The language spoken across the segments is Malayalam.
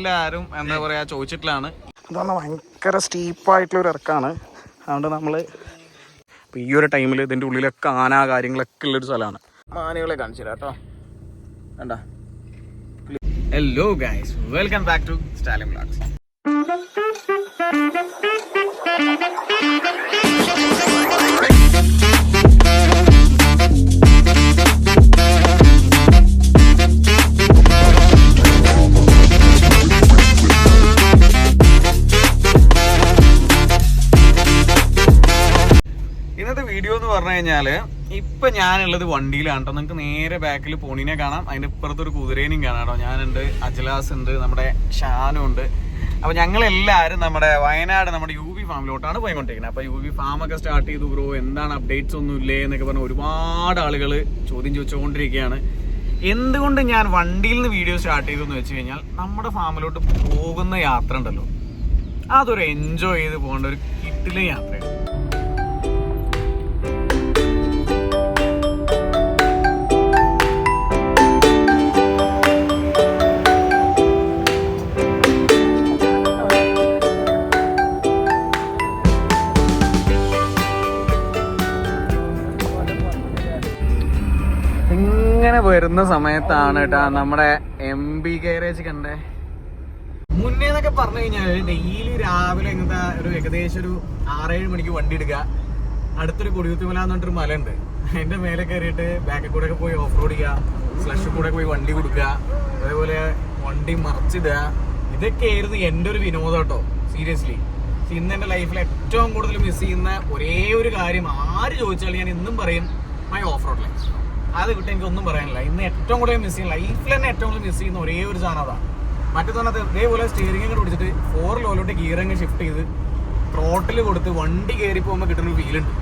എല്ലാവരും എന്താ പറയാ ചോദിച്ചിട്ടില്ലാണ് അതാണ് ഭയങ്കര സ്റ്റീപ്പായിട്ടുള്ള ഒരു ഇറക്കാണ്. അതുകൊണ്ട് നമ്മൾ ഈ ഒരു ടൈമിൽ ഇതിന്റെ ഉള്ളിലൊക്കെ ആന കാര്യങ്ങളൊക്കെ ഉള്ളൊരു സ്ഥലമാണ് ആനകളെ കാണിച്ചു തരാം കേട്ടോ. വേണ്ട hello guys welcome back to Stalin blogs പറഞ്ഞു കഴിഞ്ഞാൽ ഇപ്പൊ ഞാനുള്ളത് വണ്ടിയിലാണ് കേട്ടോ നിങ്ങൾക്ക് നേരെ ബാക്കിൽ പോണീനെ കാണാം. അതിന്റെ ഇപ്പുറത്ത് ഒരു കുതിരേനെയും കാണാം കേട്ടോ. ഞാനുണ്ട് അജലാസ് ഉണ്ട് നമ്മുടെ ഷാനും ഉണ്ട്. അപ്പൊ ഞങ്ങൾ എല്ലാവരും നമ്മുടെ വയനാട് നമ്മുടെ യു വി ഫാമിലോട്ടാണ് പോയിക്കൊണ്ടിരിക്കുന്നത്. അപ്പൊ യു വി ഫാം ഒക്കെ സ്റ്റാർട്ട് ചെയ്തു ബ്രോ എന്താണ് അപ്ഡേറ്റ്സ് ഒന്നും ഇല്ലേ എന്നൊക്കെ പറഞ്ഞ് ഒരുപാട് ആളുകൾ ചോദ്യം ചോദിച്ചുകൊണ്ടിരിക്കുകയാണ്. എന്തുകൊണ്ട് ഞാൻ വണ്ടിയിൽ നിന്ന് വീഡിയോ സ്റ്റാർട്ട് ചെയ്തു എന്ന് വെച്ച് കഴിഞ്ഞാൽ നമ്മുടെ ഫാമിലോട്ട് പോകുന്ന യാത്ര ഉണ്ടല്ലോ. അതൊരു എൻജോയ് ചെയ്ത് പോകേണ്ട ഒരു കിട്ടിലെ യാത്രയാണ്. വരുന്ന സമയത്താണ് കേട്ടാ നമ്മുടെ എം ബി ഗാരേജ് കണ്ടേ. മുന്നേ എന്നൊക്കെ പറഞ്ഞു കഴിഞ്ഞാൽ ഡെയിലി രാവിലെ ഇങ്ങനത്തെ ഒരു ഏകദേശം ഒരു ആറേഴ് മണിക്ക് വണ്ടി എടുക്കുക. അടുത്തൊരു കൊടിയുത്തിമല എന്ന് പറഞ്ഞിട്ടൊരു മല ഉണ്ട് അതിന്റെ മേലെ കയറിയിട്ട് ബാക്കിൽ കൂടെ ഒക്കെ പോയി ഓഫ് റോഡ് ചെയ്യുക. സ്ലഷ് കൂടെ പോയി വണ്ടി കൊടുക്കുക. അതേപോലെ വണ്ടി മറിച്ചിടുക. ഇതൊക്കെയായിരുന്നു എന്റെ ഒരു വിനോദം കേട്ടോ സീരിയസ്ലി ഇന്ന് എന്റെ ലൈഫിൽ ഏറ്റവും കൂടുതൽ മിസ് ചെയ്യുന്ന ഒരേ ഒരു കാര്യം ആര് ചോദിച്ചാലും ഞാൻ ഇന്നും പറയും മൈ ഓഫ് റോഡ് ലൈഫ് അത് വിട്ട് എനിക്ക് ഒന്നും പറയാനില്ല. ഇന്ന് ഏറ്റവും കൂടുതൽ മിസ് ചെയ്യുന്ന ലൈഫിൽ തന്നെ ഏറ്റവും കൂടുതൽ മിസ് ചെയ്യുന്ന ഒരേ ഒരു സാധനം അതാണ് മറ്റു തന്നെ ഇതേപോലെ സ്റ്റിയറിംഗ് കൂടെ പിടിച്ചിട്ട് ഫോർ ലോലോട്ട് ഗിയർ അങ്ങ് ഷിഫ്റ്റ് ചെയ്ത് ട്രോട്ടിൽ കൊടുത്ത് വണ്ടി കയറി പോകുമ്പോൾ കിട്ടുന്ന ഒരു ഫീൽ ഉണ്ട്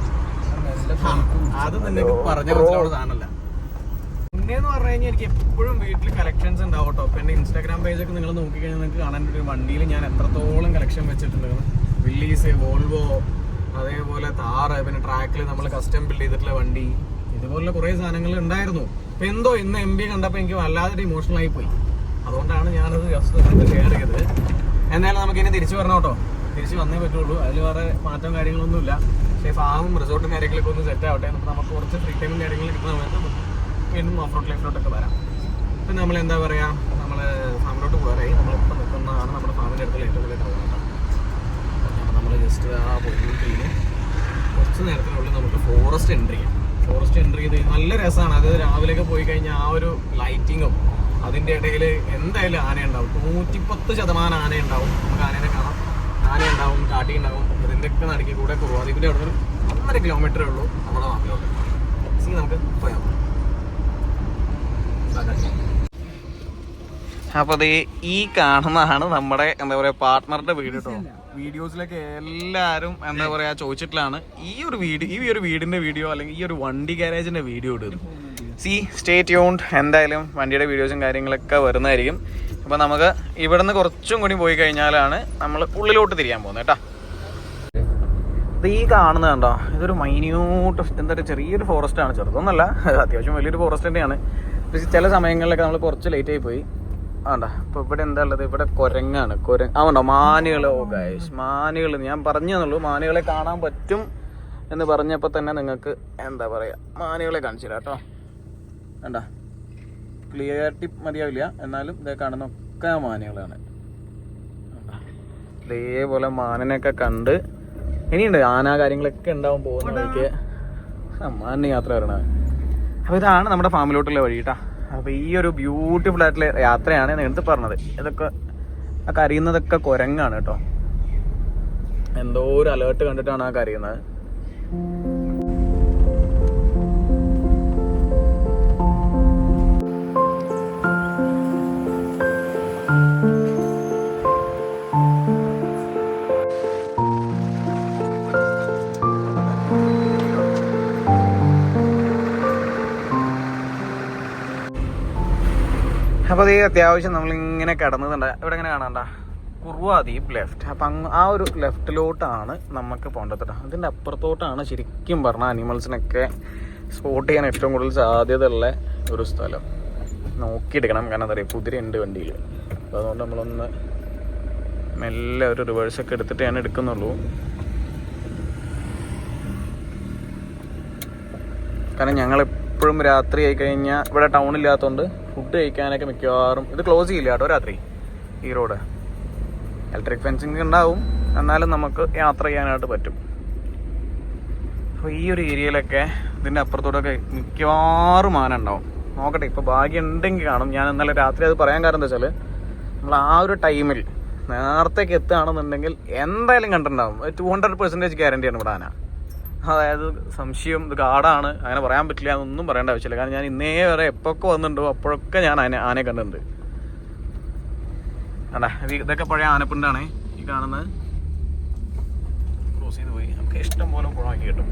അത് തന്നെ പറഞ്ഞ മനസ്സിലാവുന്ന സാധനമല്ല. പിന്നെന്ന് പറഞ്ഞു കഴിഞ്ഞാൽ എനിക്ക് എപ്പോഴും വീട്ടിൽ കളക്ഷൻസ് ഉണ്ടാവും കേട്ടോ ഇപ്പൊ എന്റെ ഇൻസ്റ്റാഗ്രാം പേജൊക്കെ ഒക്കെ നിങ്ങൾ നോക്കിക്കഴിഞ്ഞാൽ നിങ്ങൾക്ക് കാണാൻ ഒരു വണ്ടിയിൽ ഞാൻ എത്രത്തോളം കളക്ഷൻ വെച്ചിട്ടുണ്ട് വില്ലീസ് വോൾവോ അതേപോലെ താറ് പിന്നെ ട്രാക്കിൽ നമ്മൾ കസ്റ്റം ബിൽഡ് ചെയ്തിട്ടുള്ള വണ്ടി. ഇതുപോലുള്ള കുറേ സാധനങ്ങൾ ഉണ്ടായിരുന്നു. അപ്പൊ എന്തോ ഇന്ന് എം ബി കണ്ടപ്പോൾ എനിക്ക് വല്ലാതെ ഇമോഷണൽ ആയി പോയി. അതുകൊണ്ടാണ് ഞാനത് ജസ്റ്റ് ഷെയർ ചെയ്തത്. എന്നാലും നമുക്ക് ഇനി തിരിച്ചു വരണം കേട്ടോ. തിരിച്ചു വന്നേ പറ്റുള്ളൂ. അതിൽ വേറെ മാറ്റം കാര്യങ്ങളൊന്നുമില്ല. പക്ഷേ ഫാമും റിസോർട്ടും കാര്യങ്ങളൊക്കെ ഒന്ന് സെറ്റ് ആവട്ടെ. നമുക്ക് നമുക്ക് കുറച്ച് ഫ്രീ ടൈമും കാര്യങ്ങളും കിട്ടുന്ന സമയത്ത് വീണ്ടും ഓഫ് റോഡ് ലൈഫിലോട്ടൊക്കെ വരാം. ഇപ്പം നമ്മൾ എന്താ പറയുക നമ്മൾ ഫാമിലോട്ട് പോകാറായി. നമ്മളിപ്പോൾ നിൽക്കുന്നതാണ് നമ്മുടെ ഫാമിന്റെ അടുത്തുള്ള ഏറ്റവും വലിയ നമ്മൾ ജസ്റ്റ് ആ പോയിട്ട് കുറച്ച് നേരത്തിനുള്ളിൽ നമുക്ക് ഫോറസ്റ്റ് എൻട്രി ചെയ്യാം. ഫോറസ്റ്റ് എൻട്രി ചെയ്ത് നല്ല രസമാണ് അത് രാവിലെയൊക്കെ പോയി കഴിഞ്ഞാൽ ആ ഒരു ലൈറ്റിങ്ങും അതിന്റെ ഇടയിൽ എന്തായാലും ആന ഉണ്ടാവും. നൂറ്റിപ്പത്ത് ശതമാനം ആന ഉണ്ടാവും. നമുക്ക് ആനേനെ കാണാം. ആന ഉണ്ടാവും കാട്ടി ഉണ്ടാവും. ഇതിന്റെയൊക്കെ നടുക്കി കൂടെ കുറുവാദ്വീപിന്റെ അവിടെ ഒരു ഒന്നര കിലോമീറ്ററേ ഉള്ളൂ. നമ്മുടെ നാട്ടിലോട്ട്. സി നമുക്ക് പോയാൽ അപ്പൊ അത് ഈ കാണുന്നതാണ് നമ്മുടെ എന്താ പറയാ പാർട്ട്ണറുടെ വീട് കേട്ടോ. വീഡിയോസിലൊക്കെ എല്ലാരും എന്താ പറയാ ചോദിച്ചിട്ടാണ് ഈ ഒരു വീട് ഈ ഒരു വീടിന്റെ വീഡിയോ അല്ലെങ്കിൽ ഈ ഒരു വണ്ടി ഗാരേജിന്റെ വീഡിയോ ഇടും സി സ്റ്റേ ട്യൂൺഡ് എന്തായാലും വണ്ടിയുടെ വീഡിയോസും കാര്യങ്ങളൊക്കെ വരുന്നതായിരിക്കും. അപ്പൊ നമുക്ക് ഇവിടെ നിന്ന് കുറച്ചും കൂടി പോയി കഴിഞ്ഞാലാണ് നമ്മൾ ഉള്ളിലോട്ട് തിരിയാൻ പോകുന്നത് കേട്ടോ. ഈ കാണുന്നത് കണ്ടോ? ഇതൊരു മൈന്യൂട്ട് എന്താ പറയുക ചെറിയൊരു ഫോറസ്റ്റ് ആണ്. ചെറുതൊന്നല്ല അത്യാവശ്യം വലിയൊരു ഫോറസ്റ്റ് തന്നെയാണ്. പക്ഷേ ചില സമയങ്ങളിലൊക്കെ നമ്മൾ കുറച്ച് ലേറ്റ് ആയി പോയി. ആണ്ട ഇപ്പൊ ഇവിടെ എന്താ ഉള്ളത്? ഇവിടെ കുരങ്ങാണ്. കുരങ്ങ് ആ ഉണ്ടോ മാനുകൾ ഓ ഗൈസ് മാനുകൾ ഞാൻ പറഞ്ഞു തന്നുള്ളൂ മാനുകളെ കാണാൻ പറ്റും എന്ന് പറഞ്ഞപ്പോൾ തന്നെ നിങ്ങൾക്ക് എന്താ പറയാ മാനുകളെ കാണിച്ചില്ല കേട്ടോ. വേണ്ട ക്ലിയറിറ്റി മതിയാവില്ല. എന്നാലും ഇതേ കാണുന്ന ഒക്കെ മാനുകളാണ്? ഇതേപോലെ മാനിനൊക്കെ കണ്ട് ഇനിയുണ്ട് ആന കാര്യങ്ങളൊക്കെ ഉണ്ടാവും പോകുന്ന വഴിക്ക്. മാനിന് യാത്ര വരണത് അപ്പോൾ ഇതാണ് നമ്മുടെ ഫാമിലോട്ടുള്ള വഴി കേട്ടാ അപ്പോൾ ഈ ഒരു ബ്യൂട്ടിഫുൾ ആയിട്ടുള്ള യാത്രയാണ് നേരത്തെ പറഞ്ഞത്. ഇതൊക്കെ ആ കരയുന്നതൊക്കെ കുരങ്ങാണ് കേട്ടോ. എന്തോ ഒരു അലേർട്ട് കണ്ടിട്ടാണ് ആ കരയുന്നത്. അത് അത്യാവശ്യം നമ്മളിങ്ങനെ കിടന്നതുണ്ട് ഇവിടെ ഇങ്ങനെ കാണാണ്ട കുറുവ ലെഫ്റ്റ് അപ്പം ആ ഒരു ലെഫ്റ്റിലോട്ടാണ് നമുക്ക് പോകേണ്ടത് കേട്ടോ അതിന്റെ അപ്പുറത്തോട്ടാണ് ശരിക്കും പറഞ്ഞ അനിമൽസിനൊക്കെ സ്പോട്ട് ചെയ്യാൻ ഏറ്റവും കൂടുതൽ സാധ്യതയുള്ള ഒരു സ്ഥലം. നോക്കിയെടുക്കണം. കാരണം എന്താ പറയുക കുതിരയുണ്ട് വണ്ടിയിൽ അപ്പോൾ അതുകൊണ്ട് നമ്മളൊന്ന് മെല്ലെ ഒരു റിവേഴ്സൊക്കെ എടുത്തിട്ട് ഞാൻ എടുക്കുന്നുള്ളൂ. കാരണം ഞങ്ങൾ എപ്പോഴും രാത്രി ആയി കഴിഞ്ഞാൽ ഇവിടെ ടൗൺ ഇല്ലാത്തതുകൊണ്ട് ഫുഡ് കഴിക്കാനൊക്കെ മിക്കവാറും ഇത് ക്ലോസ് ചെയ്യില്ല കേട്ടോ രാത്രി ഈ റോഡ് ഇലക്ട്രിക് ഫെൻസിങ് ഉണ്ടാവും. എന്നാലും നമുക്ക് യാത്ര ചെയ്യാനായിട്ട് പറ്റും. അപ്പോൾ ഈ ഒരു ഏരിയയിലൊക്കെ ഇതിന്റെ അപ്പുറത്തോടൊക്കെ മിക്കവാറും ആന ഉണ്ടാവും. നോക്കട്ടെ ഇപ്പോൾ ഭാഗ്യം ഉണ്ടെങ്കിൽ കാണും. ഞാൻ ഇന്നലെ രാത്രി അത് പറയാൻ കാരണം എന്താ വെച്ചാൽ നമ്മൾ ആ ഒരു ടൈമിൽ നേരത്തേക്ക് എത്തുകയാണെന്നുണ്ടെങ്കിൽ എന്തായാലും കണ്ടിട്ടുണ്ടാവും. ടു ഹൺഡ്രഡ് പെർസെന്റേജ് ഗ്യാരണ്ടിയാണ് ഇവിടെ ആന. അതായത് സംശയം ഇത് കാടാണ് അങ്ങനെ പറയാൻ പറ്റില്ല എന്നൊന്നും പറയേണ്ട ആവശ്യമില്ല. കാരണം ഞാൻ ഇന്നേ വരെ എപ്പോഴൊക്കെ വന്നിട്ടുണ്ടോ അപ്പോഴൊക്കെ ഞാൻ ആന ആനയെ കണ്ടിട്ടുണ്ട്. അടാ ഇതൊക്കെ പഴയ ആനപ്പിണ്ടാണ്. ഈ കാണുന്നത്. ക്രോസ് ചെയ്ത് പോയി. നമുക്ക് ഇഷ്ടം പോലെ കുളമാക്കി കിട്ടും.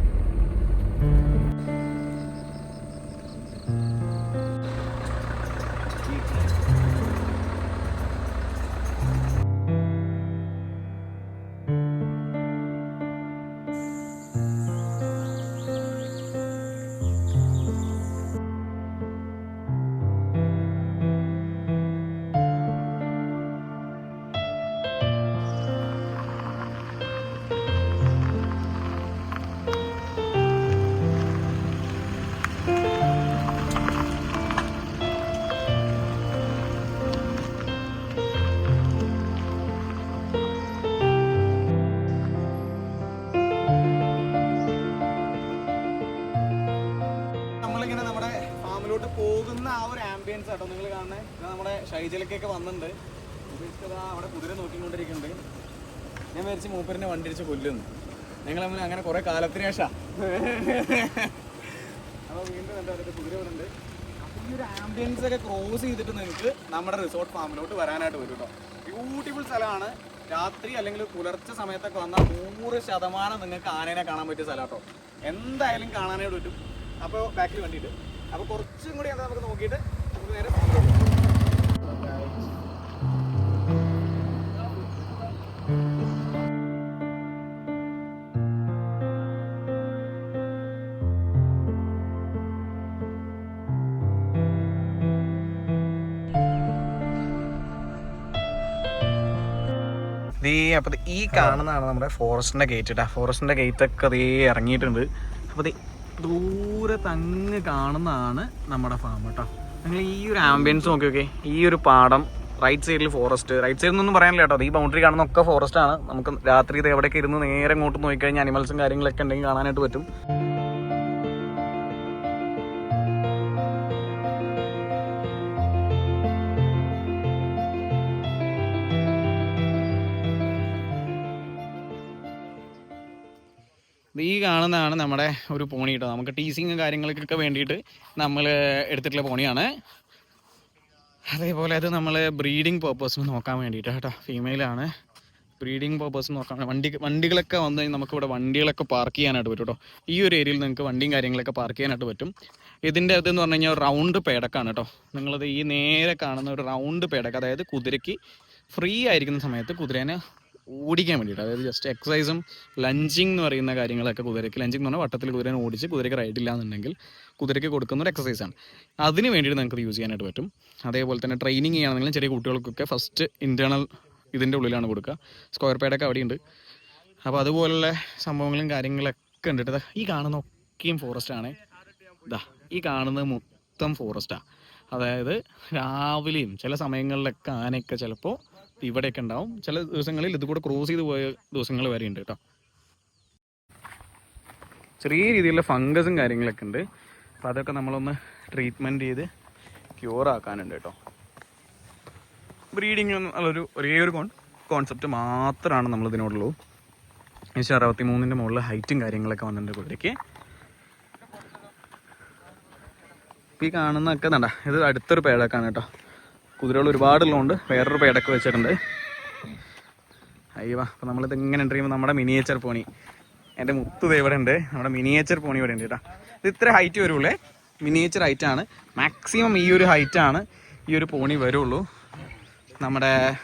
പോകുന്ന ആ ഒരു ആംബിയൻസ് ആട്ടോ നിങ്ങൾ കാണുന്നത് നമ്മുടെ ഷൈജലക്കൊക്കെ വന്നിട്ടുണ്ട് ഉപേക്ഷിച്ചത് അവിടെ കുതിര നോക്കിക്കൊണ്ടിരിക്കുന്നുണ്ട് ഞാൻ വിചാരിച്ച് മൂപ്പരിനെ വണ്ടി അടിച്ച് കൊല്ലുന്നു. ഞങ്ങൾ തമ്മിൽ അങ്ങനെ കുറെ കാലത്തിന് ശേഷം. അപ്പോൾ വീണ്ടും എന്താ പറയുക കുതിര ഇവിടെ ഉണ്ട് ഈ ഒരു ആംബിയൻസ് ഒക്കെ ക്രോസ് ചെയ്തിട്ട് നിങ്ങൾക്ക് നമ്മുടെ റിസോർട്ട് ഫാമിലോട്ട് വരാനായിട്ട് വരും കേട്ടോ ബ്യൂട്ടിഫുൾ സ്ഥലമാണ്. രാത്രി അല്ലെങ്കിൽ പുലർച്ചെ സമയത്തൊക്കെ വന്നാൽ നൂറ് ശതമാനം നിങ്ങൾക്ക് ആനേനെ കാണാൻ പറ്റിയ സ്ഥലം കേട്ടോ എന്തായാലും കാണാനായിട്ട് പറ്റും. അപ്പോൾ ബാക്കിൽ വണ്ടിയിട്ട് അപ്പോൾ കുറച്ചും കൂടി എന്താ നമുക്ക് നോക്കിയിട്ട് നമുക്ക് നേരെ. ദേ അപ്പോൾ ഈ കാണുന്നതാണ് നമ്മുടെ ഫോറസ്റ്റിന്റെ ഗേറ്റ് ഫോറസ്റ്റിന്റെ ഗേറ്റ് ഒക്കെ ദേ ഇറങ്ങിയിട്ടുണ്ട് അപ്പോൾ ദേ ദൂരെ തങ്ങ് കാണുന്നതാണ് നമ്മുടെ ഫാം കേട്ടോ നിങ്ങൾ ഈ ഒരു ആംബിയൻസ് നോക്കി നോക്കി ഈ ഒരു പാടം റൈറ്റ് സൈഡിൽ ഫോറസ്റ്റ് റൈറ്റ് സൈഡിൽ നിന്നൊന്നും പറയാനില്ല കേട്ടോ. ഈ ബൗണ്ടറി കാണുന്ന ഒക്കെ ഫോറസ്റ്റ് ആണ്. നമുക്ക് രാത്രി ഇത് എവിടെയൊക്കെ ഇരുന്ന് നേരെ ഇങ്ങോട്ട് നോക്കിക്കഴിഞ്ഞാൽ അനിമൽസും കാര്യങ്ങളൊക്കെ ഉണ്ടെങ്കിൽ കാണാനായിട്ട് പറ്റും. ഈ കാണുന്നതാണ് നമ്മുടെ ഒരു പോണി കേട്ടോ നമുക്ക് ടീസിങ് കാര്യങ്ങൾക്കൊക്കെ വേണ്ടിയിട്ട് നമ്മൾ എടുത്തിട്ടുള്ള പോണിയാണ് അതേപോലെ അത് നമ്മൾ ബ്രീഡിങ് പേർപ്പസിന് നോക്കാൻ വേണ്ടിയിട്ട് കേട്ടോ. ഫീമെയിലാണ് ബ്രീഡിങ് പേർപ്പസ് നോക്കാൻ വണ്ടി വണ്ടികളൊക്കെ വന്നു കഴിഞ്ഞാൽ നമുക്കിവിടെ വണ്ടികളൊക്കെ പാർക്ക് ചെയ്യാനായിട്ട് പറ്റും കേട്ടോ ഈ ഒരു ഏരിയയിൽ നിങ്ങൾക്ക് വണ്ടിയും കാര്യങ്ങളൊക്കെ പാർക്ക് ചെയ്യാനായിട്ട് പറ്റും. ഇതിന്റെ അതെന്ന് പറഞ്ഞു കഴിഞ്ഞാൽ റൗണ്ട് പേടക്കാണ് കേട്ടോ നിങ്ങളത് ഈ നേരെ കാണുന്ന ഒരു റൗണ്ട് പേടക്ക് അതായത് കുതിരയ്ക്ക് ഫ്രീ ആയിരിക്കുന്ന സമയത്ത് കുതിരേനെ ഓടിക്കാൻ വേണ്ടിയിട്ട്. അതായത് ജസ്റ്റ് എക്സസൈസും ലഞ്ചിങ് എന്ന് പറയുന്ന കാര്യങ്ങളൊക്കെ കുതിരയ്ക്ക് ലഞ്ചിങ് എന്ന് പറഞ്ഞാൽ വട്ടത്തിൽ കുതിരനെ ഓടിച്ച് കുതിരയ്ക്ക് റൈഡ് ഇല്ല എന്നുണ്ടെങ്കിൽ കുതിരയ്ക്ക് കൊടുക്കുന്ന ഒരു എക്സസൈസാണ് അതിന് വേണ്ടിയിട്ട് നിങ്ങൾക്ക് യൂസ് ചെയ്യാനായിട്ട് പറ്റും. അതേപോലെ തന്നെ ട്രെയിനിങ് ചെയ്യുകയാണെങ്കിലും ചെറിയ കുട്ടികൾക്കൊക്കെ ഫസ്റ്റ് ഇന്റേർണൽ ഇതിന്റെ ഉള്ളിലാണ് കൊടുക്കുക. സ്ക്വയർ പേഡൊക്കെ അവിടെയുണ്ട്. അപ്പോൾ അതുപോലുള്ള സംഭവങ്ങളും കാര്യങ്ങളൊക്കെ ഉണ്ട്. ഈ കാണുന്ന ഒക്കെയും ഫോറസ്റ്റാണ് ഇതാ ഈ കാണുന്നത് മൊത്തം ഫോറസ്റ്റാണ് അതായത് രാവിലെയും ചില സമയങ്ങളിലൊക്കെ ആനയൊക്കെ ചിലപ്പോൾ ഇവിടെയൊക്കെ ഉണ്ടാവും. ചില ദിവസങ്ങളിൽ ഇത് കൂടെ ക്രോസ് ചെയ്ത് പോയ ദിവസങ്ങൾ വരെ ഉണ്ട് കേട്ടോ. ചെറിയ രീതിയിലുള്ള ഫംഗസും കാര്യങ്ങളൊക്കെ ഉണ്ട്. അപ്പോൾ അതൊക്കെ നമ്മളൊന്ന് ട്രീറ്റ്മെന്റ് ചെയ്ത് ക്യൂർ ആക്കാനുണ്ട് കേട്ടോ. ബ്രീഡിങ് എന്നുള്ളൊരു ഒരേ ഒരു കോൺസെപ്റ്റ് മാത്രമാണ് നമ്മൾ ഇതിനോടുള്ളൂ. ഏകദേശം അറുപത്തി മൂന്നിന്റെ മുകളിൽ ഹൈറ്റും കാര്യങ്ങളൊക്കെ വന്നിട്ടുണ്ട് ഇപ്പം ഈ കാണുന്നതൊക്കെ നണ്ട ഇത് അടുത്തൊരു പേടക്കാണ് കേട്ടോ. കുതിരകൾ ഒരുപാടുള്ളതുകൊണ്ട് വേറൊരു പേടൊക്കെ വെച്ചിട്ടുണ്ട്. അയ്യോ അപ്പം നമ്മളിത് ഇങ്ങനെ എന്റർ ചെയ്യുമ്പോൾ നമ്മുടെ മിനിയേച്ചർ പോണി എന്റെ മുത്തു ഇവിടെ ഉണ്ട്. നമ്മുടെ മിനിയേച്ചർ പോണി ഇവിടെ ഉണ്ട് കേട്ടോ. ഇത് ഇത്ര ഹൈറ്റ് വരുള്ളേ. മിനിയേച്ചർ ഹൈറ്റ് ആണ്. മാക്സിമം ഈ ഒരു ഹൈറ്റ് ആണ് ഈ ഒരു പോണി വരുള്ളൂ. നമ്മുടെ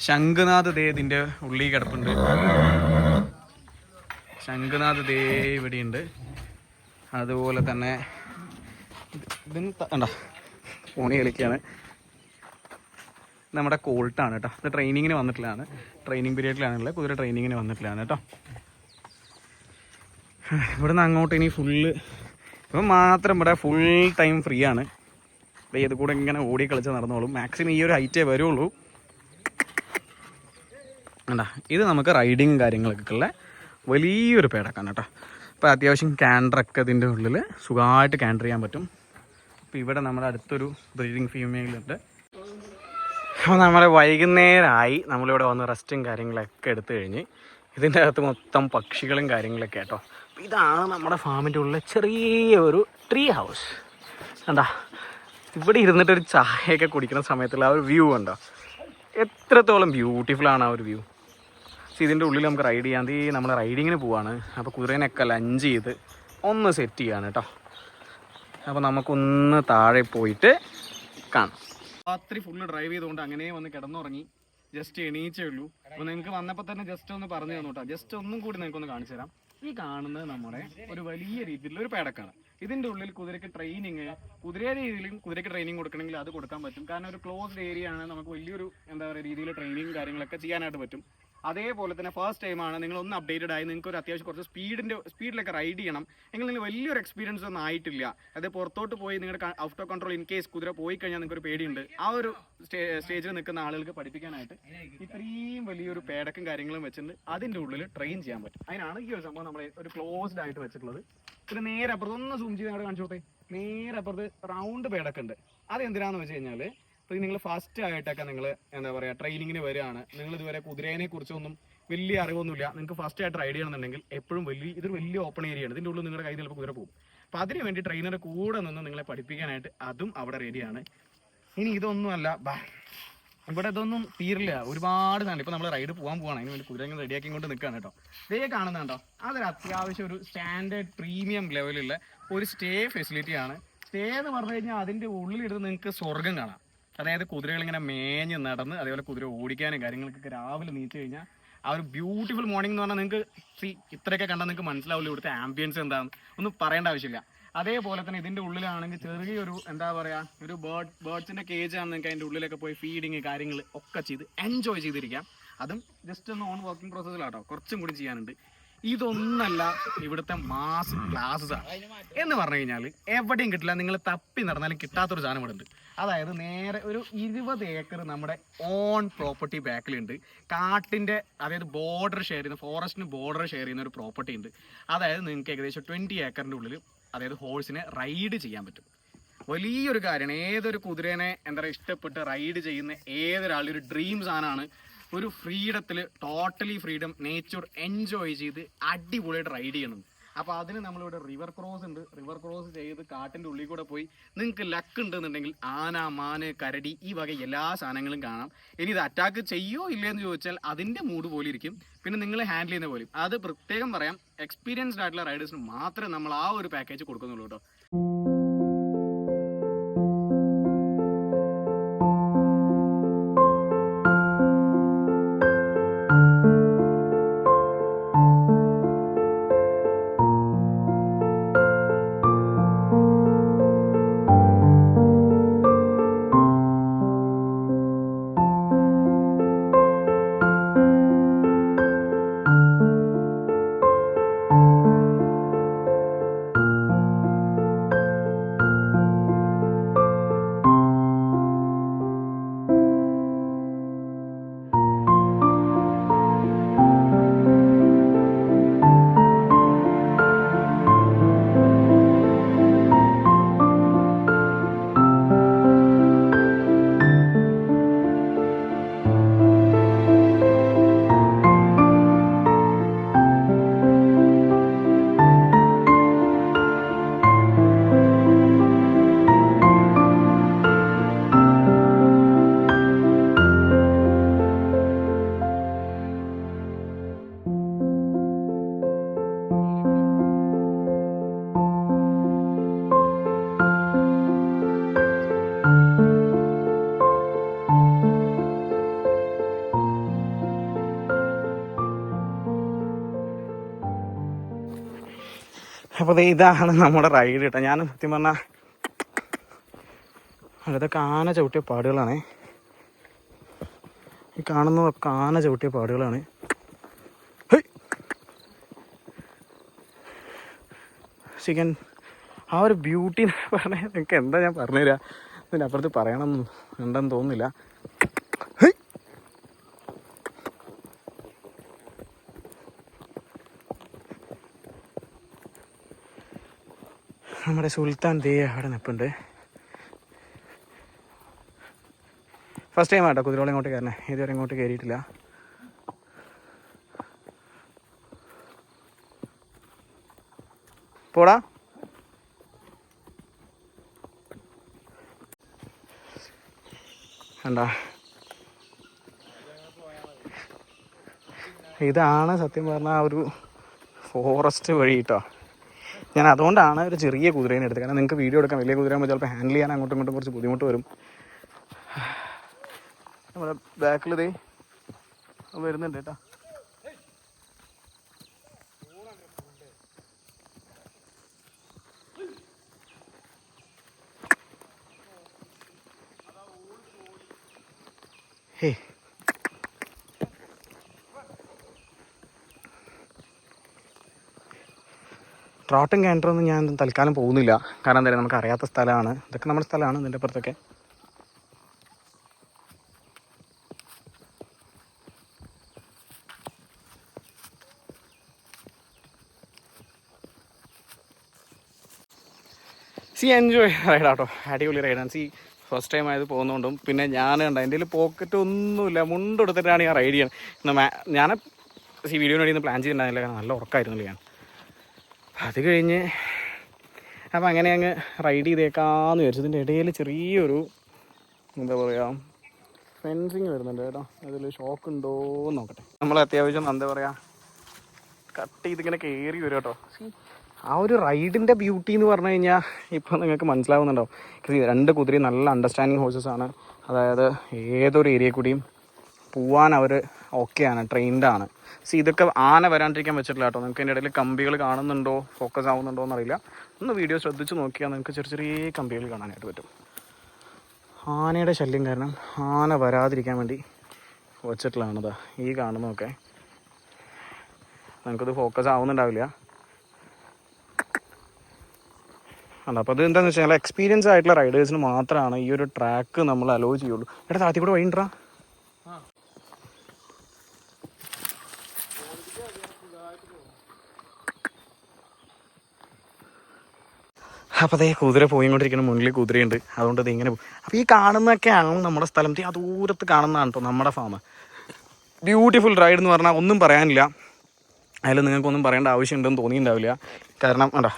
ശംഖുനാഥ് ദേ ഇതിന്റെ ഉള്ളി കിടപ്പുണ്ട്. ശംഖുനാഥ് ദേ ഇവിടെയുണ്ട്. അതുപോലെ തന്നെ ഇത് ഇതിന് കണ്ടോ? ഫോണി കളിക്കുകയാണ് നമ്മുടെ കോൾട്ടാണ് കേട്ടോ. ഇത് ട്രെയിനിങ്ങിന് വന്നിട്ടില്ലാണ് ട്രെയിനിങ് പീരീഡിലാണുള്ളത് കുതിര ട്രെയിനിങ്ങിന് വന്നിട്ടില്ലാണ് കേട്ടോ. ഇവിടെ നിന്ന് അങ്ങോട്ട് ഇനി ഫുള്ള് ഇപ്പം മാത്രം ഇവിടെ ഫുൾ ടൈം ഫ്രീ ആണ്. ഇത് കൂടെ ഇങ്ങനെ ഓടി കളിച്ച് നടന്നോളും. മാക്സിമം ഈ ഒരു ഹൈറ്റേ വരുള്ളൂ. കണ്ടാ ഇത് നമുക്ക് റൈഡിങ് കാര്യങ്ങളൊക്കെ ഉള്ള വലിയൊരു പേടക്കാണ് കേട്ടോ. അപ്പോൾ അത്യാവശ്യം ക്യാൻഡറൊക്കെ ഇതിന്റെ ഉള്ളിൽ സുഖമായിട്ട് ക്യാൻഡർ ചെയ്യാൻ പറ്റും. അപ്പോൾ ഇവിടെ നമ്മുടെ അടുത്തൊരു ബ്രീഡിങ് ഫീമെയിലുണ്ട് അപ്പോൾ നമ്മുടെ വൈകുന്നേരമായി നമ്മളിവിടെ വന്ന് റെസ്റ്റും കാര്യങ്ങളൊക്കെ എടുത്തു കഴിഞ്ഞ് ഇതിന്റെ അകത്ത് മൊത്തം പക്ഷികളും കാര്യങ്ങളൊക്കെ കേട്ടോ അപ്പോൾ ഇതാണ് നമ്മുടെ ഫാമിന്റെ ഉള്ളിലെ ചെറിയ ഒരു ട്രീ ഹൗസ് എന്താ ഇവിടെ ഇരുന്നിട്ട് ഒരു ചായയൊക്കെ കുടിക്കുന്ന സമയത്തുള്ള ആ ഒരു വ്യൂ ഉണ്ടോ എത്രത്തോളം ബ്യൂട്ടിഫുൾ ആണ് ആ ഒരു വ്യൂ പക്ഷേ ഇതിന്റെ ഉള്ളിൽ നമുക്ക് റൈഡ് ചെയ്യാൻ തീ നമ്മൾ റൈഡിങ്ങിന് പോവാണ്. അപ്പോൾ കുതിരേനൊക്കെ ലഞ്ച് ചെയ്ത് ഒന്ന് സെറ്റ് ചെയ്യാണ് കേട്ടോ. അപ്പോൾ നമുക്കൊന്ന് താഴെ പോയിട്ട് കാണാം. രാത്രി ഫുള്ള് ഡ്രൈവ് ചെയ്തുകൊണ്ട് അങ്ങനെ വന്ന് കിടന്നുറങ്ങി. ജസ്റ്റ് എണീച്ചേ ഉള്ളൂ. അപ്പോൾ നിങ്ങൾക്ക് വന്നപ്പോൾ തന്നെ ജസ്റ്റ് ഒന്ന് പറഞ്ഞു തന്നു കേട്ടോ ജസ്റ്റ് ഒന്നും കൂടി നിങ്ങൾക്ക് ഒന്ന് കാണിച്ചു തരാം. ഈ കാണുന്നത് നമ്മുടെ ഒരു വലിയ രീതിയിലുള്ള ഒരു പേടക്കാണ്. ഇതിന്റെ ഉള്ളിൽ കുതിരയ്ക്ക് ട്രെയിനിങ് കുതിരയുടെ രീതിയിലും കുതിരയ്ക്ക് ട്രെയിനിങ് കൊടുക്കണമെങ്കിൽ അത് കൊടുക്കാൻ പറ്റും. കാരണം ഒരു ക്ലോസ്ഡ് ഏരിയ ആണ്. നമുക്ക് വലിയൊരു എന്താ പറയുക രീതിയിൽ ട്രെയിനിങ് കാര്യങ്ങളൊക്കെ ചെയ്യാനായിട്ട് പറ്റും. അതേപോലെ തന്നെ ഫസ്റ്റ് ടൈമാണ് നിങ്ങൾ ഒന്ന് അപ്ഡേറ്റഡ് ആയി നിങ്ങൾക്ക് ഒരു അത്യാവശ്യം കുറച്ച് സ്പീഡിന്റെ സ്പീഡിലൊക്കെ റൈഡ് ചെയ്യണം. എങ്കിൽ നിങ്ങൾ വലിയൊരു എക്സ്പീരിയൻസ് ഒന്നും ആയിട്ടില്ല. അത് പുറത്തോട്ട് പോയി നിങ്ങളുടെ out of control in case കുതിര പോയി കഴിഞ്ഞാൽ നിങ്ങൾക്ക് ഒരു പേടിയുണ്ട്. ആ ഒരു സ്റ്റേജിൽ നിൽക്കുന്ന ആളുകൾക്ക് പഠിപ്പിക്കാനായിട്ട് ഇത്രയും വലിയൊരു പേടക്കും കാര്യങ്ങളും വെച്ചിട്ട് അതിന്റെ ഉള്ളിൽ ട്രെയിൻ ചെയ്യാൻ പറ്റും. അതിനാണ് ഈ ഒരു സംഭവം നമ്മൾ ഒരു ക്ലോസ്ഡ് ആയിട്ട് വെച്ചിട്ടുള്ളത്. പിന്നെ നേരെ അപ്പുറത്ത് ഒന്ന് സൂം ചെയ്ത് അവിടെ കാണിച്ചു കൊടുത്തേ. നേരെ അപ്പുറത്ത് റൗണ്ട് പേടക്കുണ്ട്. അത് എന്തിനാന്ന് വെച്ച് കഴിഞ്ഞാൽ ഇപ്പോൾ നിങ്ങൾ ഫാസ്റ്റ് ആയിട്ടൊക്കെ നിങ്ങൾ എന്താ പറയുക ട്രെയിനിങ്ങിന് വരികയാണ്. നിങ്ങൾ ഇതുവരെ കുതിരേനെ കുറിച്ചൊന്നും വലിയ അറിവൊന്നുമില്ല. നിങ്ങൾക്ക് ഫസ്റ്റ് ആയിട്ട് റൈഡ് ചെയ്യണമെന്നുണ്ടെങ്കിൽ എപ്പോഴും വലിയ ഇതൊരു വലിയ ഓപ്പൺ ഏരിയ ആണ്. ഇതിന്റെ ഉള്ളിൽ നിങ്ങളുടെ കയ്യിൽ ചിലപ്പോൾ കുതിര പോകും. അപ്പോൾ അതിന് വേണ്ടി ട്രെയിനറുടെ കൂടെ നിന്ന് നിങ്ങളെ പഠിപ്പിക്കാനായിട്ട് അതും അവിടെ റെഡിയാണ് ഇനി ഇതൊന്നുമല്ല ഇവിടെ ഇതൊന്നും തീരില്ല. ഒരുപാട് സാധനം ഇപ്പൊ നമ്മൾ റൈഡ് പോകാൻ പോവാണ്. അതിന് വേണ്ടി കുതിര റെഡിയാക്കി കൊണ്ട് നിൽക്കുകയാണ് കേട്ടോ. ഇതേ കാണുന്നുണ്ടോ അതൊരു അത്യാവശ്യം ഒരു സ്റ്റാൻഡേർഡ് പ്രീമിയം ലെവലിലുള്ള ഒരു സ്റ്റേ ഫെസിലിറ്റിയാണ് സ്റ്റേ എന്ന് പറഞ്ഞു കഴിഞ്ഞാൽ അതിന്റെ ഉള്ളിലിരുന്ന് നിങ്ങൾക്ക് സ്വർഗം കാണാം. അതായത് കുതിരകൾ ഇങ്ങനെ മേഞ്ഞ് നടന്ന് അതേപോലെ കുതിര ഓടിക്കാനും കാര്യങ്ങൾക്കൊക്കെ രാവിലെ നീച്ചു കഴിഞ്ഞാൽ ആ ഒരു ബ്യൂട്ടിഫുൾ മോർണിംഗ് എന്ന് പറഞ്ഞാൽ നിങ്ങൾക്ക് സി ഇത്രയൊക്കെ കണ്ടാൽ നിങ്ങൾക്ക് മനസ്സിലാവില്ല ഇവിടുത്തെ ആംബിയൻസ് എന്താണെന്ന് ഒന്നും പറയേണ്ട ആവശ്യമില്ല. അതേപോലെ തന്നെ ഇതിന്റെ ഉള്ളിലാണെങ്കിൽ ചെറിയൊരു എന്താ പറയുക ഒരു ബേർഡ് ബേർഡ്സിന്റെ കേജ് ആണ് നിങ്ങൾക്ക് അതിന്റെ ഉള്ളിലൊക്കെ പോയി ഫീഡിങ് കാര്യങ്ങൾ ഒക്കെ ചെയ്ത് എൻജോയ് ചെയ്തിരിക്കാം. അതും ജസ്റ്റ് ഒന്ന് ഓൺ വർക്കിംഗ് പ്രോസസ്സിലാട്ടോ കുറച്ചും കൂടി ചെയ്യാനുണ്ട്. ഇതൊന്നല്ല ഇവിടുത്തെ മാസ് ക്ലാസ്സസ് ആണ്. എന്ന് പറഞ്ഞു കഴിഞ്ഞാൽ എവിടെയും കിട്ടില്ല. നിങ്ങൾ തപ്പി നടന്നാലും കിട്ടാത്തൊരു സാധനം ഇവിടെ ഉണ്ട് അതായത് നേരെ ഒരു ഇരുപത് ഏക്കർ നമ്മുടെ ഓൺ പ്രോപ്പർട്ടി ബാക്കിലുണ്ട്. കാട്ടിന്റെ അതായത് ബോർഡർ ഷെയർ ചെയ്യുന്ന ഫോറസ്റ്റിന് ബോർഡർ ഷെയർ ചെയ്യുന്ന ഒരു പ്രോപ്പർട്ടി ഉണ്ട്. അതായത് നിങ്ങൾക്ക് ഏകദേശം ട്വന്റി ഏക്കറിന്റെ ഉള്ളിൽ അതായത് ഹോഴ്സിനെ റൈഡ് ചെയ്യാൻ പറ്റും. വലിയൊരു കാര്യമാണ്. ഏതൊരു കുതിരേനെ എന്താ പറയുക ഇഷ്ടപ്പെട്ട് റൈഡ് ചെയ്യുന്ന ഏതൊരാളുടെ ഒരു ഡ്രീം സാധനമാണ് ഒരു ഫ്രീഡത്തിൽ ടോട്ടലി ഫ്രീഡം നേച്ചർ എൻജോയ് ചെയ്ത് അടിപൊളിയായിട്ട് റൈഡ് ചെയ്യണം അപ്പോൾ അതിന് നമ്മളിവിടെ റിവർ ക്രോസ് ഉണ്ട്. റിവർ ക്രോസ് ചെയ്ത് കാട്ടിന്റെ ഉള്ളിൽ കൂടെ പോയി നിങ്ങൾക്ക് ലക്ക് ഉണ്ടെന്നുണ്ടെങ്കിൽ ആന മാന് കരടി ഈ വക എല്ലാ സാധനങ്ങളും കാണാം. ഇനി ഇത് അറ്റാക്ക് ചെയ്യോ ഇല്ലയെന്ന് ചോദിച്ചാൽ അതിന്റെ മൂഡ് പോലെ ഇരിക്കും. പിന്നെ നിങ്ങൾ ഹാൻഡിൽ ചെയ്യുന്ന പോലും. അത് പ്രത്യേകം പറയാം. എക്സ്പീരിയൻസ്ഡ് ആയിട്ടുള്ള റൈഡേഴ്സിന് മാത്രമേ നമ്മൾ ആ ഒരു പാക്കേജ് കൊടുക്കുന്നുള്ളൂ കേട്ടോ. അപ്പോൾ ദേ ഇതാണ് നമ്മുടെ റൈഡ് കേട്ടോ ഞാൻ സത്യം പറഞ്ഞാൽ ഇതൊക്കെ ആന ചവിട്ടിയ പാടുകളാണ്. ഈ കാണുന്നതൊക്കെ ആന ചവിട്ടിയ പാടുകളാണ്. ചിക്കൻ ആ ഒരു ബ്യൂട്ടി പറഞ്ഞാൽ നിങ്ങൾക്ക് എന്താ ഞാൻ പറഞ്ഞുതരാ? ഇതിന്റെ അപ്പുറത്ത് പറയണം ഉണ്ടെന്ന് തോന്നുന്നില്ല. സുൽത്താൻ ദേ അവിടെ നിൽപ്പുണ്ട് ഫസ്റ്റ് ടൈം ആട്ടോ കുതിരോളം ഇങ്ങോട്ട് കയറണേ. ഇതുവരെ ഇങ്ങോട്ട് കയറിയിട്ടില്ല. പോടാ. കണ്ടാ. ഇതാണ് സത്യം പറഞ്ഞാൽ ഒരു ഫോറസ്റ്റ് വഴി കേട്ടോ ഞാൻ അതുകൊണ്ടാണ് ഒരു ചെറിയ കുതിരേനെ എടുത്തത്. കാരണം നിങ്ങൾക്ക് വീഡിയോ എടുക്കാൻ വലിയ കുതിരയാകുമ്പോൾ ചിലപ്പോൾ ഹാൻഡിൽ ചെയ്യാൻ അങ്ങോട്ടും ഇങ്ങോട്ടും കുറച്ച് ബുദ്ധിമുട്ട് വരും. നമ്മുടെ ബാക്കിൽ വരുന്നുണ്ട് കേട്ടോ. ഹേ. ട്രോട്ടും കാൻഡറൊന്നും ഞാൻ തൽക്കാലം പോകുന്നില്ല. കാരണം എന്തായാലും നമുക്ക് അറിയാത്ത സ്ഥലമാണ്. ഇതൊക്കെ നമ്മുടെ സ്ഥലമാണ് ഇതിന്റെ അപ്പുറത്തൊക്കെ. സി എൻജോയ് റൈഡാട്ടോ അടിപൊളി റൈഡാണ് സി ഫസ്റ്റ് ടൈം ആയത് പോകുന്നതുകൊണ്ടും പിന്നെ ഞാൻ കണ്ട എന്റെ പോക്കറ്റ് ഒന്നുമില്ല. മുണ്ടെടുത്തിട്ടാണ് ഞാൻ റൈഡ് ചെയ്യണം. ഞാൻ സി വീഡിയോന് വേണ്ടി പ്ലാൻ ചെയ്തിട്ടുണ്ടായിരുന്നില്ല. കാരണം നല്ല ഉറക്കമായിരുന്നില്ല ഞാൻ അത് കഴിഞ്ഞ് അപ്പം അങ്ങനെ അങ്ങ് റൈഡ് ചെയ്തേക്കാന്ന് വിചാരിച്ചു ഇതിന്റെ ഇടയിൽ ചെറിയൊരു എന്താ പറയുക ഫെൻസിങ് വരുന്നുണ്ട് കേട്ടോ. അതിൽ ഷോക്ക് ഉണ്ടോ എന്ന് നോക്കട്ടെ. നമ്മൾ അത്യാവശ്യം എന്താ പറയുക കട്ട് ചെയ്തിങ്ങനെ കയറി വരും കേട്ടോ. ആ ഒരു റൈഡിന്റെ ബ്യൂട്ടി എന്ന് പറഞ്ഞു കഴിഞ്ഞാൽ ഇപ്പോൾ നിങ്ങൾക്ക് മനസ്സിലാവുന്നുണ്ടോ? രണ്ട് കുതിരയും നല്ല അണ്ടർസ്റ്റാൻഡിങ് ഹോഴ്സസ് ആണ്. അതായത് ഏതൊരു ഏരിയയിൽ കൂടിയും പോവാൻ അവർ ഓക്കെയാണ് ട്രെയിൻഡാണ് സി ഇതൊക്കെ ആന വരാണ്ടിരിക്കാൻ വെച്ചിട്ടില്ല കേട്ടോ. നിങ്ങൾക്ക് അതിന്റെ ഇടയിൽ കമ്പികൾ കാണുന്നുണ്ടോ? ഫോക്കസ് ആവുന്നുണ്ടോ എന്നറിയില്ല. ഒന്ന് വീഡിയോ ശ്രദ്ധിച്ച് നോക്കിയാൽ നിങ്ങൾക്ക് ചെറിയ ചെറിയ കമ്പികൾ കാണാനായിട്ട് പറ്റും. ആനയുടെ ശല്യം കാരണം ആന വരാതിരിക്കാൻ വേണ്ടി വെച്ചിട്ടുള്ളതാണതാ ഈ കാണുന്നതൊക്കെ. നമുക്കത് ഫോക്കസ് ആവുന്നുണ്ടാവില്ല. അല്ല അപ്പോൾ അത് എന്താണെന്ന് വെച്ചാൽ എക്സ്പീരിയൻസ് ആയിട്ടുള്ള റൈഡേഴ്സിന് മാത്രമാണ് ഈ ഒരു ട്രാക്ക് നമ്മൾ അലോ ചെയ്യുള്ളൂ. എടാ താത്തി കൂടെ വഴിണ്ടാ അപ്പോൾ അതേ കുതിര പോയിക്കൊണ്ടിരിക്കുന്ന മുന്നിൽ കുതിരയുണ്ട്. അതുകൊണ്ട് അത് ഇങ്ങനെ അപ്പോൾ ഈ കാണുന്നതൊക്കെയാണ് നമ്മുടെ സ്ഥലം. ദേ ആ ദൂരത്ത് കാണുന്നതാണ് കേട്ടോ നമ്മുടെ ഫാം ബ്യൂട്ടിഫുൾ റൈഡ് എന്ന് പറഞ്ഞാൽ ഒന്നും പറയാനില്ല. അതിൽ നിങ്ങൾക്കൊന്നും പറയേണ്ട ആവശ്യമുണ്ടെന്ന് തോന്നിയിട്ടുണ്ടാവില്ല. കാരണം എന്താ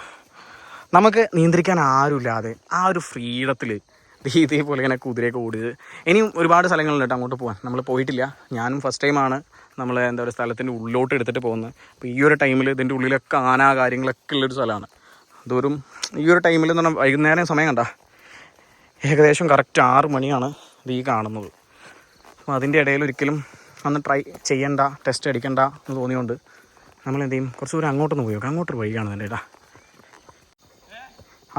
നമുക്ക് നിയന്ത്രിക്കാൻ ആരുമില്ലാതെ ആ ഒരു ഫ്രീഡത്തിൽ ഇതേപോലെ ഇങ്ങനെ കുതിരയൊക്കെ ഓടിയത്. ഇനിയും ഒരുപാട് സ്ഥലങ്ങളുണ്ട് കേട്ടോ അങ്ങോട്ട് പോകാൻ നമ്മൾ പോയിട്ടില്ല. ഞാനും ഫസ്റ്റ് ടൈമാണ് നമ്മൾ എന്താ പറയുക സ്ഥലത്തിന്റെ ഉള്ളിലോട്ട് എടുത്തിട്ട് പോകുന്നത്. അപ്പോൾ ഈ ഒരു ടൈമിൽ ഇതിന്റെ ഉള്ളിലൊക്കെ ആന കാര്യങ്ങളൊക്കെ ഉള്ളൊരു സ്ഥലമാണ്. ദൂരം ഈ ഒരു ടൈമിൽ എന്ന് പറഞ്ഞാൽ വൈകുന്നേരം സമയം കണ്ട. ഏകദേശം കറക്റ്റ് ആറ് മണിയാണ് ഇത് ഈ കാണുന്നത്. അപ്പോൾ അതിന്റെ ഇടയിൽ ഒരിക്കലും അന്ന് ട്രൈ ചെയ്യണ്ട ടെസ്റ്റ് അടിക്കണ്ട എന്ന് തോന്നിയോണ്ട് നമ്മൾ എന്ത് ചെയ്യും? കുറച്ച് ദൂരം അങ്ങോട്ടൊന്ന് പോയി അങ്ങോട്ടൊരു വഴി കാണുന്നുണ്ട് ഏട്ടാ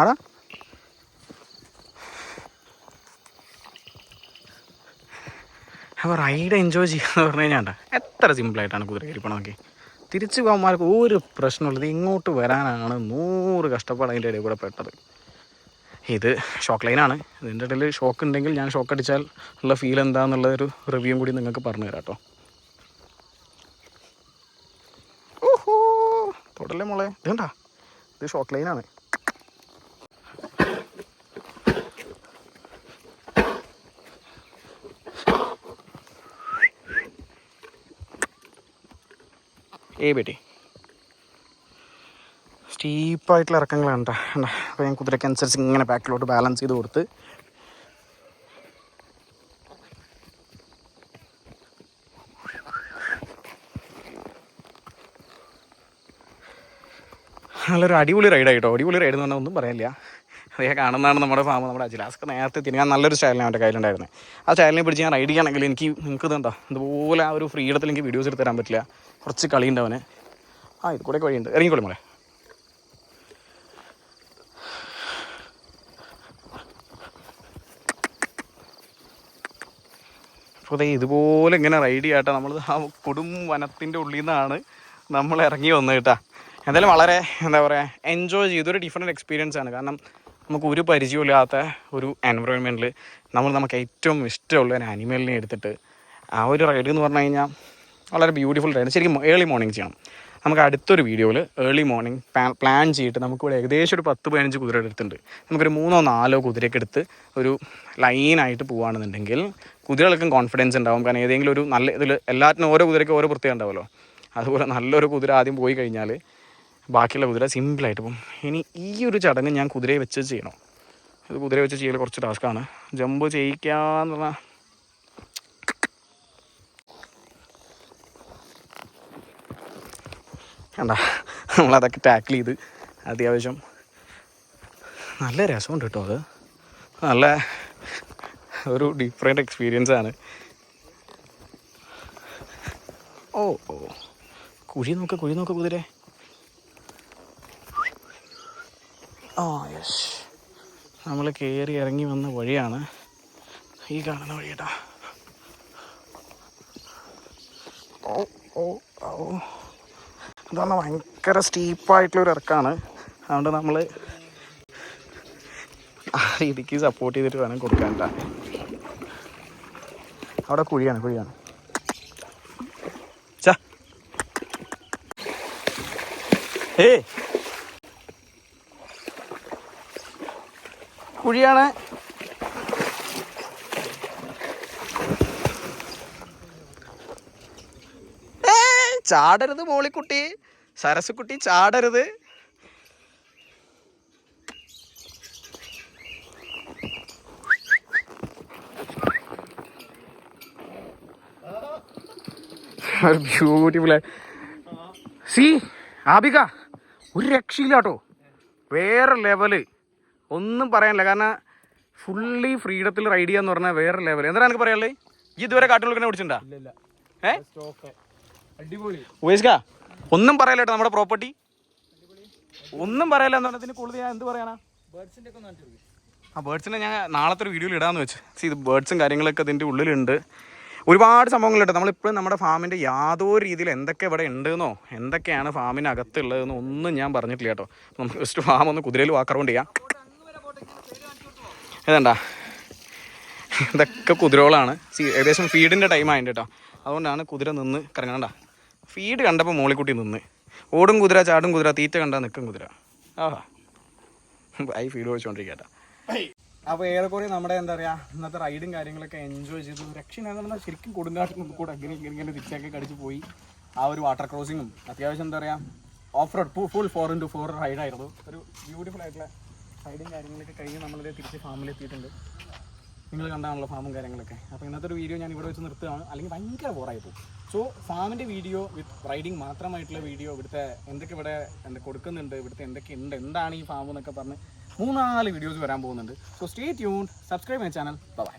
ആടാ. അപ്പോൾ റൈഡ് എൻജോയ് ചെയ്യുക എന്ന് പറഞ്ഞു കഴിഞ്ഞാൽ എത്ര സിമ്പിളായിട്ടാണ് കുതിര തിരിച്ചു പോകാന്മാർക്ക് ഒരു പ്രശ്നമുള്ളത് ഇങ്ങോട്ട് വരാനാണ് നൂറ് കഷ്ടപ്പാട് അതിന്റെ ഇടയിൽ കൂടെ പെട്ടത്. ഇത് ഷോക്ക് ലൈനാണ് ഇതിന്റെ ഇടയിൽ ഷോക്ക് ഉണ്ടെങ്കിൽ ഞാൻ ഷോക്ക് അടിച്ചാൽ ഉള്ള ഫീൽ എന്താണെന്നുള്ളൊരു റിവ്യൂ കൂടി നിങ്ങൾക്ക് പറഞ്ഞു തരാം കേട്ടോ. തൊടല്ലേ മോളെ? ഇത് കണ്ടാ? ഇത് ഷോക്ക് ലൈനാണ് ഏ ബേട്ടി സ്റ്റീപ്പായിട്ടുള്ള ഇറക്കങ്ങളാണ് കേട്ടോ അപ്പോൾ ഞാൻ കുതിരയ്ക്ക് അനുസരിച്ച് ഇങ്ങനെ ബാക്കിലോട്ട് ബാലൻസ് ചെയ്ത് കൊടുത്ത്. നല്ലൊരു അടിപൊളി റൈഡായിട്ടോ അടിപൊളി റൈഡ് എന്ന് പറഞ്ഞാൽ ഒന്നും പറയാനില്ല അതേ കാണുന്നതാണ് നമ്മുടെ ഫാം നമ്മുടെ അജിലാസ്ക്ക് നേരത്തെ തിരിയാൻ നല്ലൊരു സ്റ്റൈലിനാണ് അവന്റെ കയ്യിലുണ്ടായിരുന്നത് ആ സ്റ്റൈലിനെ പിടിച്ച് ഞാൻ റൈഡ് ചെയ്യുകയാണെങ്കിൽ എനിക്ക് നിങ്ങൾക്ക് ഇതെന്താ ഇതുപോലെ ആ ഒരു ഫ്രീഡത്തിൽ എനിക്ക് വീഡിയോസ് എടുത്ത് തരാൻ പറ്റില്ല. കുറച്ച് കളിയുണ്ട് അവന്. ആ ഇത് കൂടെ വഴിയുണ്ട് ഇറങ്ങിക്കോളി മോളെ. അപ്പോൾ ദേ ഇതുപോലെ ഇങ്ങനെ റൈഡ് ചെയ്യാട്ടോ. നമ്മൾ ആ കൊടും വനത്തിന്റെ ഉള്ളിൽ നിന്നാണ് നമ്മൾ ഇറങ്ങി വന്നത് കേട്ടോ. എന്തായാലും വളരെ എന്താ പറയുക എൻജോയ് ചെയ്തൊരു ഡിഫറെന്റ് എക്സ്പീരിയൻസ് ആണ്. കാരണം നമുക്ക് ഒരു പരിചയമില്ലാത്ത ഒരു എൻവറോൺമെന്റിൽ നമ്മൾ നമുക്ക് ഏറ്റവും ഇഷ്ടമുള്ള ഒരു ആനിമലിനെ എടുത്തിട്ട് ആ ഒരു റൈഡ് എന്ന് പറഞ്ഞു കഴിഞ്ഞാൽ വളരെ ബ്യൂട്ടിഫുൾ റൈഡ് ശരിക്കും ഏർലി മോർണിംഗ് ചെയ്യണം. നമുക്ക് അടുത്തൊരു വീഡിയോയിൽ ഏർലി മോർണിംഗ് പ്ലാൻ ചെയ്തിട്ട് നമുക്കിവിടെ ഏകദേശം ഒരു പത്ത് പതിനഞ്ച് കുതിര എടുത്തിട്ടുണ്ട്. നമുക്കൊരു മൂന്നോ നാലോ കുതിരയൊക്കെ എടുത്ത് ഒരു ലൈനായിട്ട് പോവുകയാണെന്നുണ്ടെങ്കിൽ കുതിരകൾക്കും കോൺഫിഡൻസ് ഉണ്ടാവും. കാരണം ഏതെങ്കിലും ഒരു നല്ല ഇതിൽ എല്ലാത്തിനും ഓരോ കുതിരയ്ക്ക് ഓരോ പ്രത്യേകം ഉണ്ടാവുമല്ലോ. അതുപോലെ നല്ലൊരു കുതിര ആദ്യം പോയി കഴിഞ്ഞാൽ ബാക്കിയുള്ള കുതിര സിമ്പിളായിട്ട് പോകും ഇനി ഈ ഒരു ചടങ്ങ് ഞാൻ കുതിരയെ വെച്ച് ചെയ്യണം. ഇത് കുതിരയെ വെച്ച് ചെയ്യൽ കുറച്ച് ടാസ്ക്കാണ് ജമ്പ് ചെയ്യിക്കാന്ന് പറഞ്ഞാൽ വേണ്ട നമ്മളതൊക്കെ ടാക്കിൾ ചെയ്ത് അത്യാവശ്യം നല്ല രസമുണ്ട് കേട്ടോ അത്. നല്ല ഒരു ഡിഫറെന്റ് എക്സ്പീരിയൻസ് ആണ്. ഓ ഓ. കുഴി നോക്ക് കുഴി നോക്ക് കുതിരെ. ആ യെസ് നമ്മൾ കയറി ഇറങ്ങി വന്ന വഴിയാണ് ഈ കാണുന്ന വഴി കേട്ടാ. ഓ ഓ ഓ ഇതാണ് ഭയങ്കര സ്റ്റീപ്പായിട്ടുള്ളൊരു ഇറക്കാണ്. അതുകൊണ്ട് നമ്മൾ ആ രീതിക്ക് സപ്പോർട്ട് ചെയ്തിട്ട് വേണം കൊടുക്കാൻ ട്ടാ. അവിടെ കുഴിയാണ് കുഴിയാണ്. ചാ കുഴിയാണ്. ചാടരുത് മോളിക്കുട്ടി. സരസുക്കുട്ടി ചാടരുത്. ബ്യൂട്ടിഫുൾ സി ആബിക ഒരു രക്ഷയില്ല കേട്ടോ വേറെ ലെവൽ ഒന്നും പറയാനില്ല. കാരണം ഫുള്ളി ഫ്രീഡത്തിൽ റൈഡ് ചെയ്യാന്ന് പറഞ്ഞാൽ വേറെ ലെവൽ എന്താണ് എനിക്ക് പറയാനുള്ളത് ഈ ഇതുവരെ കാട്ടുകൊടുക്കണ പിടിച്ചിട്ടുണ്ടാ? ഒന്നും പറയാലോ കേട്ടോ നമ്മുടെ പ്രോപ്പർട്ടി ഒന്നും പറയാലോ എന്ന് പറഞ്ഞതിന് കൂടുതൽ ഞാൻ എന്ത് പറയാനാ? ആ ബേർഡ്സിനെ ഞാൻ നാളത്തെ ഒരു വീഡിയോയിൽ ഇടാന്ന് വെച്ച്. സി ഇത് ബേർഡ്സും കാര്യങ്ങളൊക്കെ ഇതിന്റെ ഉള്ളിലുണ്ട്. ഒരുപാട് സംഭവങ്ങളുണ്ട് നമ്മളിപ്പോഴും നമ്മുടെ ഫാമിന്റെ യാതൊരു രീതിയിൽ എന്തൊക്കെ ഇവിടെ ഉണ്ടെന്നോ എന്തൊക്കെയാണ് ഫാമിനകത്തുള്ളതെന്നോ ഒന്നും ഞാൻ പറഞ്ഞിട്ടില്ല കേട്ടോ. നമുക്ക് ജസ്റ്റ് ഫാം ഒന്ന് കുതിരയിൽ വാക്കറുകൊണ്ട് ചെയ്യാം. ഏതണ്ട ഇതൊക്കെ കുതിരകളാണ് ഏകദേശം ഫീഡിന്റെ ടൈം ആയിട്ട് കേട്ടോ അതുകൊണ്ടാണ് കുതിര നിന്ന് കറങ്ങണ്ട ഫീഡ് കണ്ടപ്പോൾ മോളിക്കുട്ടി നിന്ന്. ഓടും കുതിര ചാടും കുതിര തീറ്റ കണ്ടാൽ നിൽക്കും കുതിര. ആഹാ. ഐ ഫീഡ് വെച്ചുകൊണ്ടിരിക്കട്ടെ അപ്പോൾ ഏറെക്കുറെ നമ്മുടെ എന്താ പറയുക ഇന്നത്തെ റൈഡും കാര്യങ്ങളൊക്കെ എൻജോയ് ചെയ്തു. പറഞ്ഞാൽ ശരിക്കും കൊടുങ്കാട്ടിൽ നിന്ന് കൂടെ അങ്ങനെ ഇങ്ങനെ ഇങ്ങനെ തിരിച്ചൊക്കെ കടിച്ച് പോയി. ആ ഒരു വാട്ടർ ക്രോസിങ്ങും അത്യാവശ്യം എന്താ പറയുക off road full four into four റൈഡായിരുന്നു ഒരു ബ്യൂട്ടിഫുൾ ആയിട്ടുള്ള റൈഡും കാര്യങ്ങളൊക്കെ കഴിഞ്ഞ് നമ്മളിത് തിരിച്ച് ഫാമിലെത്തിയിട്ടുണ്ട് നിങ്ങൾ കണ്ടാണല്ലോ ഫാമും കാര്യങ്ങളൊക്കെ. അപ്പോൾ ഇന്നത്തെ ഒരു വീഡിയോ ഞാൻ ഇവിടെ വെച്ച് നിർത്തുകയാണ്. അല്ലെങ്കിൽ ഭയങ്കര ബോറായി പോകും. സോ ഫാമിന്റെ വീഡിയോ വിത്ത് റൈഡിങ് മാത്രമായിട്ടുള്ള വീഡിയോ ഇവിടുത്തെ എന്തൊക്കെ ഇവിടെ എന്താ കൊടുക്കുന്നുണ്ട് ഇവിടുത്തെ എന്തൊക്കെ ഉണ്ട് എന്താണ് ഈ ഫാം എന്നൊക്കെ പറഞ്ഞ് മൂന്നാൽ വീഡിയോസ് വരാൻ പോകുന്നുണ്ട്. So stay tune subscribe my channel bye